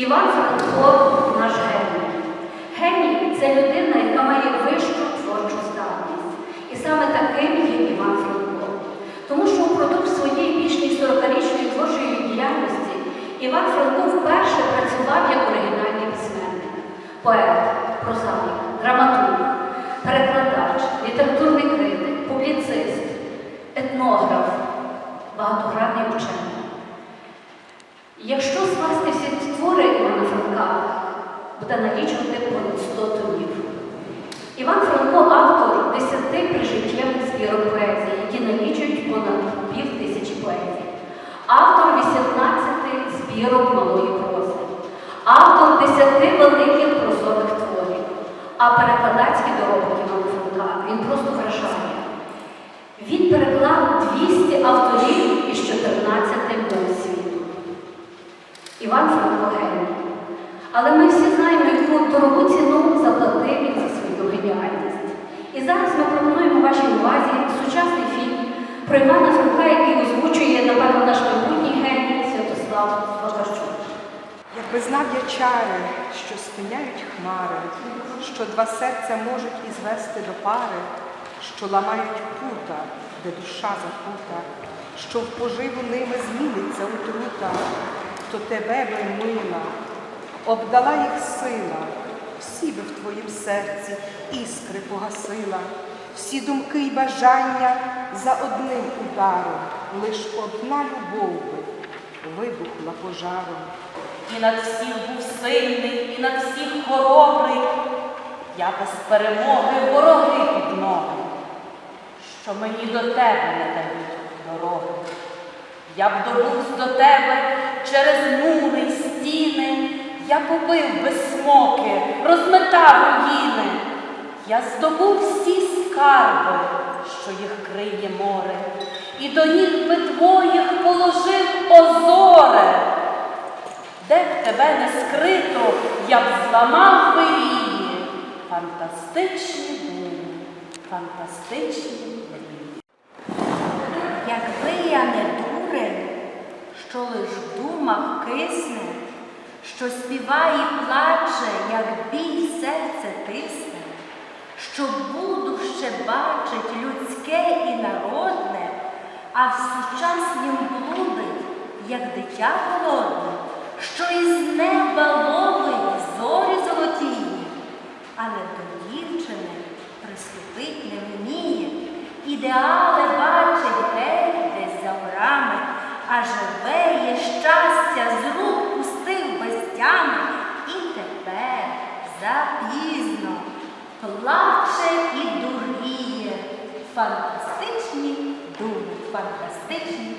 Іван Франко наш геній. Геній це людина, яка має вищу творчу здатність. І саме таким є Іван Франко. Тому що впродовж своєї більш ніж 40-річної творчої діяльності Іван Франко вперше працював як оригінальний письменник, поет, прозаїк, драматург, перекладач, літературний критик, публіцист, етнограф, багатогранний учений. Якщо скласти всі Франка, буде налічувати понад 100 томів. Іван Франко автор десяти прижиттєвих збірок поезії, які налічують понад пів тисячі поезій. Автор 18 збірок малої прози. Автор 10 великих прозових творів. А перекладацький доробок Івана Франка він просто вражає. Він переклав 200 авторів із 14 мов світу. Іван Франко геній. Але ми всі знаємо, яку дорогу ціну заплатив він за свою геніальність. І зараз ми пропонуємо вашій увазі сучасний фільм про Івана Франка, який озвучує, напевно, наш майбутній геній Святослав Вакарчук. Якби знав я чари, що спиняють хмари, що два серця можуть і звести до пари, що ламають пута, де душа закута, що в поживу ними зміниться отрута, то тебе би мила, обдала їх сила, всі би в твоїм серці іскри погасила, всі думки й бажання за одним ударом, лиш одна любов би вибухла пожаром. І над всіх був сильний, і над всіх хоробрий. Я без перемоги вороги під ноги, що мені до тебе не дають дороги. Я б добувсь до тебе через мури побив би смоки, розметав руїни. Я здобув всі скарби, що їх криє море, і до ніг би твоїх положив озоре. Де б тебе не скрито, я б зламав би вії. Фантастичні були, фантастичні мрії. Якби я не дурень, що лиш в думах кисне, що співає і плаче, як бій серце тисне, що буду ще бачить людське і народне, а в сучаснім блудить, як дитя голодне, що із неба ловить зорі золотії, але до дівчини приступить не вміє, ідеали без і тепер запізно плаче і дуріє. Фантастичні думи, фантастичні.